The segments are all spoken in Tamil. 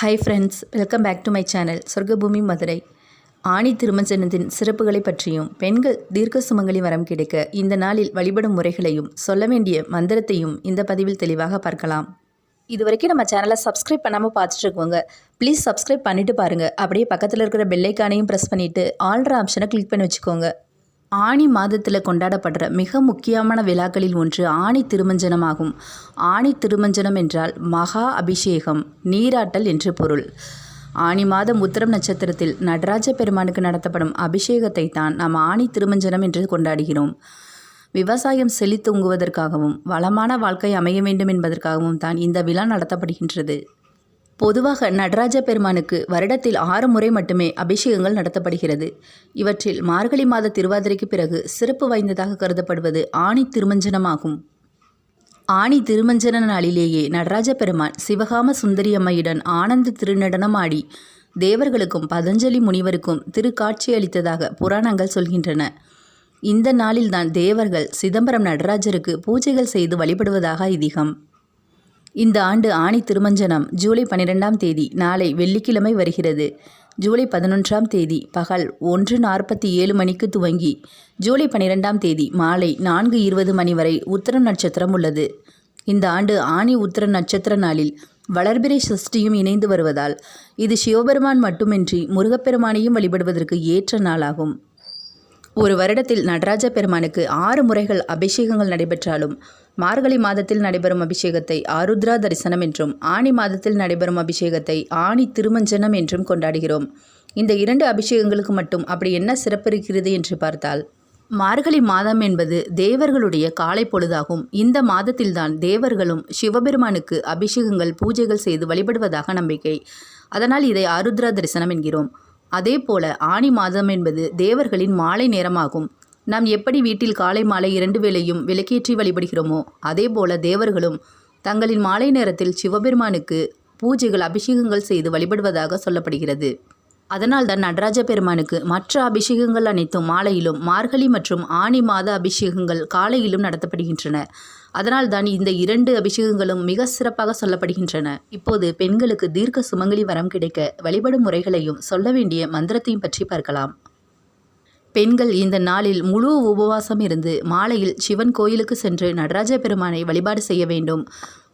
Hi friends welcome back to my channel சொர்க்கபூமி Madurai ஆணி திருமஞ்சனத்தின் சிறப்புகளை பற்றியும் பெண்கள் தீர்க்க சுமங்கலி வரம் கிடைக்க இந்த நாளில் வழிபடும் முறைகளையும் சொல்ல வேண்டிய மந்திரத்தையும் இந்த பதிவில் தெளிவாக பார்க்கலாம். இது வரைக்கும் நம்ம சேனலை சப்ஸ்கிரைப் பண்ணாமல் பார்த்துட்டு இருக்கோங்க. ப்ளீஸ் சப்ஸ்கிரைப் பண்ணிவிட்டு பாருங்கள் அப்படியே பக்கத்தில் இருக்கிற பெல்லைக்கானையும் ப்ரெஸ் பண்ணிவிட்டு ஆல்ட்ரு ஆப்ஷனை கிளிக் பண்ணி வச்சுக்கோங்க. ஆணி மாதத்தில் கொண்டாடப்படுற மிக முக்கியமான விழாக்களில் ஒன்று ஆணி திருமஞ்சனமாகும். ஆணி திருமஞ்சனம் என்றால் மகா அபிஷேகம் நீராட்டல் என்று பொருள். ஆணி மாதம் உத்திரம் நட்சத்திரத்தில் நடராஜ பெருமானுக்கு நடத்தப்படும் அபிஷேகத்தை தான் நாம் ஆணி திருமஞ்சனம் என்று கொண்டாடுகிறோம். விவசாயம் செழித்தோங்குவதற்காகவும் வளமான வாழ்க்கை அமைய வேண்டும் என்பதற்காகவும் தான் இந்த விழா நடத்தப்படுகின்றது. பொதுவாக நடராஜ பெருமானுக்கு வருடத்தில் ஆறு முறை மட்டுமே அபிஷேகங்கள் நடத்தப்படுகிறது. இவற்றில் மார்கழி மாத திருவாதிரைக்கு பிறகு சிறப்பு வாய்ந்ததாக கருதப்படுவது ஆணி திருமஞ்சனமாகும். ஆணி திருமஞ்சன நாளிலேயே நடராஜ பெருமான் சிவகாம சுந்தரி அம்மையுடன் ஆனந்த திருநடனமாடி தேவர்களுக்கும் பதஞ்சலி முனிவருக்கும் திருக்காட்சி அளித்ததாக புராணங்கள் சொல்கின்றன. இந்த நாளில்தான் தேவர்கள் சிதம்பரம் நடராஜருக்கு பூஜைகள் செய்து வழிபடுவதாக ஐதீகம். இந்த ஆண்டு ஆணி திருமஞ்சனம் ஜூலை பன்னிரெண்டாம் தேதி நாளை வெள்ளிக்கிழமை வருகிறது. ஜூலை பதினொன்றாம் தேதி பகல் ஒன்று நாற்பத்தி ஏழு மணிக்கு துவங்கி ஜூலை பன்னிரெண்டாம் தேதி மாலை நான்கு இருபது மணி வரை உத்திரம் நட்சத்திரம் உள்ளது. இந்த ஆண்டு ஆணி உத்திர நட்சத்திர நாளில் வளர்பிறை சஷ்டியும் இணைந்து வருவதால் இது சிவபெருமான் மட்டுமின்றி முருகப்பெருமானையும் வழிபடுவதற்கு ஏற்ற நாளாகும். ஒரு வருடத்தில் நடராஜ பெருமானுக்கு ஆறு முறைகள் அபிஷேகங்கள் நடைபெற்றாலும் மார்கழி மாதத்தில் நடைபெறும் அபிஷேகத்தை ஆருத்ரா தரிசனம் என்றும் ஆணி மாதத்தில் நடைபெறும் அபிஷேகத்தை ஆணி திருமஞ்சனம் என்றும் கொண்டாடுகிறோம். இந்த இரண்டு அபிஷேகங்களுக்கு மட்டும் அப்படி என்ன சிறப்பு இருக்கிறது என்று பார்த்தால் மார்கழி மாதம் என்பது தேவர்களுடைய காலை பொழுதாகும். இந்த மாதத்தில்தான் தேவர்களும் சிவபெருமானுக்கு அபிஷேகங்கள் பூஜைகள் செய்து வழிபடுவதாக நம்பிக்கை. அதனால் இதை ஆருத்ரா தரிசனம் என்கிறோம். அதே போல ஆணி மாதம் என்பது தேவர்களின் மாலை நேரமாகும். நாம் எப்படி வீட்டில் காலை மாலை இரண்டு வேளையும் விளக்கேற்றி வழிபடுகிறோமோ அதே போல தேவர்களும் தங்களின் மாலை நேரத்தில் சிவபெருமானுக்கு பூஜைகள் அபிஷேகங்கள் செய்து வழிபடுவதாக சொல்லப்படுகிறது. அதனால் தான் நடராஜ பெருமானுக்கு மற்ற அபிஷேகங்கள் அனைத்தும் மாலையிலும் மார்கழி மற்றும் ஆணி மாத அபிஷேகங்கள் காலையிலும் நடத்தப்படுகின்றன. அதனால் தான் இந்த இரண்டு அபிஷேகங்களும் மிக சிறப்பாக சொல்லப்படுகின்றன. இப்போது பெண்களுக்கு தீர்க்க சுமங்கலி வரம் கிடைக்க வழிபடும் முறைகளையும் சொல்ல வேண்டிய மந்திரத்தையும் பற்றி பார்க்கலாம். பெண்கள் இந்த நாளில் முழு உபவாசம் இருந்து மாலையில் சிவன் கோயிலுக்கு சென்று நடராஜ பெருமானை வழிபாடு செய்ய வேண்டும்.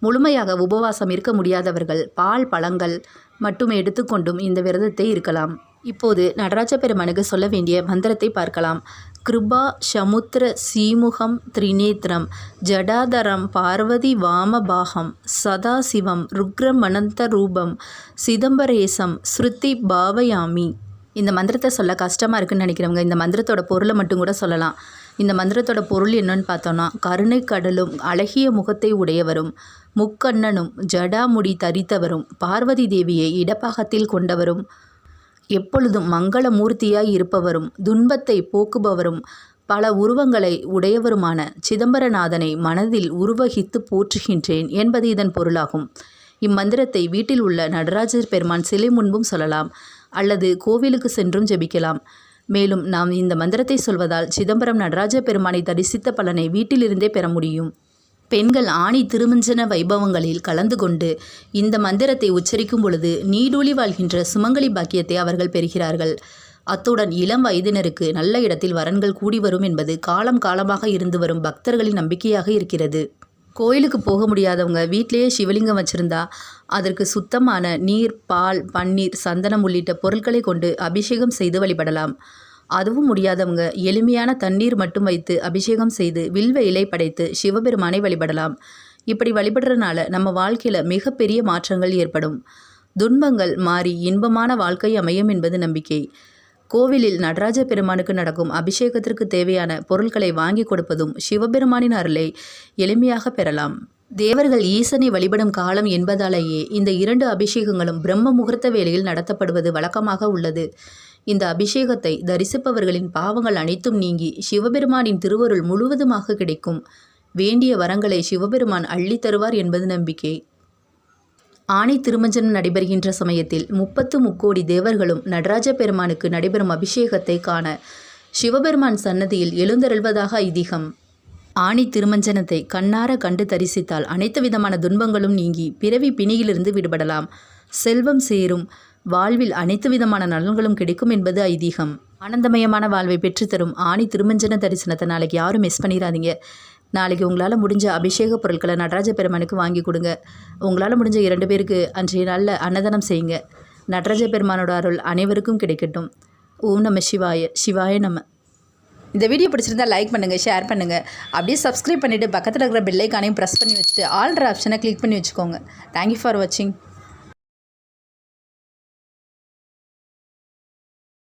முழுமையாக உபவாசம் இருக்க முடியாதவர்கள் பால் பழங்கள் மட்டும் எடுத்துக்கொண்டும் இந்த விரதத்தை இருக்கலாம். இப்போது நடராஜ பெருமானுக்கு சொல்ல வேண்டிய மந்திரத்தை பார்க்கலாம். கிருபா சமுத்திர சீமுகம் திரிநேத்திரம் ஜடாதரம் பார்வதி வாமபாகம் சதாசிவம் ருக்ரமனந்த ரூபம் சிதம்பரேசம் ஸ்ருதி பாவயாமி. இந்த மந்திரத்தை சொல்ல கஷ்டமாக இருக்குன்னு நினைக்கிறவங்க இந்த மந்திரத்தோட பொருளை மட்டும் கூட சொல்லலாம். இந்த மந்திரத்தோட பொருள் என்னன்னு பார்த்தோன்னா கருணை கடலும் அழகிய முகத்தை உடையவரும் முக்கண்ணனும் ஜடாமுடி தரித்தவரும் பார்வதி தேவியை இடப்பாகத்தில் கொண்டவரும் எப்பொழுதும் மங்களமூர்த்தியாய் இருப்பவரும் துன்பத்தை போக்குபவரும் பல உருவங்களை உடையவருமான சிதம்பரநாதனை மனதில் உருவகித்து போற்றுகின்றேன் என்பது இதன் பொருளாகும். இம்மந்திரத்தை வீட்டில் உள்ள நடராஜர் பெருமான் சிலை முன்பும் சொல்லலாம் அல்லது கோவிலுக்கு சென்றும் ஜெபிக்கலாம். மேலும் நாம் இந்த மந்திரத்தை சொல்வதால் சிதம்பரம் நடராஜ பெருமானை தரிசித்த பலனை வீட்டிலிருந்தே பெற முடியும். பெண்கள் ஆணி திருமஞ்சன வைபவங்களில் கலந்து கொண்டு இந்த மந்திரத்தை உச்சரிக்கும் பொழுது நீடூழி வாழ்கின்ற சுமங்கலி பாக்கியத்தை அவர்கள் பெறுகிறார்கள். அத்துடன் இளம் வயதினருக்கு நல்ல இடத்தில் வரன்கள் கூடி வரும் என்பது காலம் காலமாக இருந்து வரும் பக்தர்களின் நம்பிக்கையாக இருக்கிறது. கோயிலுக்கு போக முடியாதவங்க வீட்டிலேயே சிவலிங்கம் வச்சுருந்தா அதற்கு சுத்தமான நீர் பால் பன்னீர் சந்தனம் உள்ளிட்ட பொருட்களை கொண்டு அபிஷேகம் செய்து வழிபடலாம். அதுவும் முடியாதவங்க எளிமையான தண்ணீர் மட்டும் வைத்து அபிஷேகம் செய்து வில்வ இலை படைத்து சிவபெருமானை வழிபடலாம். இப்படி வழிபடுறதுனால நம்ம வாழ்க்கையில் மிகப்பெரிய மாற்றங்கள் ஏற்படும். துன்பங்கள் மாறி இன்பமான வாழ்க்கை அமையும் என்பது நம்பிக்கை. கோவிலில் நடராஜ பெருமானுக்கு நடக்கும் அபிஷேகத்திற்கு தேவையான பொருட்களை வாங்கி கொடுப்பதும் சிவபெருமானின் அருளை எளிமையாக பெறலாம். தேவர்கள் ஈசனை வழிபடும் காலம் என்பதாலேயே இந்த இரண்டு அபிஷேகங்களும் பிரம்ம முகூர்த்த வேளையில் நடத்தப்படுவது வழக்கமாக உள்ளது. இந்த அபிஷேகத்தை தரிசிப்பவர்களின் பாவங்கள் அனைத்தும் நீங்கி சிவபெருமானின் திருவருள் முழுவதுமாக கிடைக்கும். வேண்டிய வரங்களை சிவபெருமான் அள்ளி தருவார் என்பது நம்பிக்கை. ஆணை திருமஞ்சனம் நடைபெறுகின்ற சமயத்தில் முப்பத்து முக்கோடி தேவர்களும் நடராஜ பெருமானுக்கு நடைபெறும் அபிஷேகத்தை காண சிவபெருமான் சன்னதியில் எழுந்தருள்வதாக ஐதீகம். ஆணி திருமஞ்சனத்தை கண்ணார கண்டு தரிசித்தால் அனைத்து விதமான துன்பங்களும் நீங்கி பிறவி பிணியிலிருந்து விடுபடலாம். செல்வம் சேரும். வாழ்வில் அனைத்து விதமான நலன்களும் கிடைக்கும் என்பது ஐதீகம். ஆனந்தமயமான வாழ்வை பெற்றுத்தரும் ஆணி திருமஞ்சன தரிசனத்தை நாளைக்கு யாரும் மிஸ் பண்ணிடாதீங்க நாளைக்கு உங்களால் முடிஞ்ச அபிஷேக பொருட்களை நடராஜ பெருமானுக்கு வாங்கி கொடுங்க. உங்களால் முடிஞ்ச இரண்டு பேருக்கு அன்றைய நாளில் அன்னதானம் செய்யுங்க. நடராஜ பெருமானோட அருள் அனைவருக்கும் கிடைக்கட்டும். ஓம் நம சிவாய சிவாய நம. இந்த வீடியோ பிடிச்சிருந்தா லைக் பண்ணுங்கள் ஷேர் பண்ணுங்கள் அப்படியே சப்ஸ்கிரைப் பண்ணிவிட்டு பக்கத்தில் இருக்கிற பெல்லைக்கானையும் ப்ரெஸ் பண்ணி வச்சுட்டு ஆல்ட்ரு ஆப்ஷனை கிளிக் பண்ணி வச்சுக்கோங்க. தேங்க்யூ ஃபார் வாட்சிங்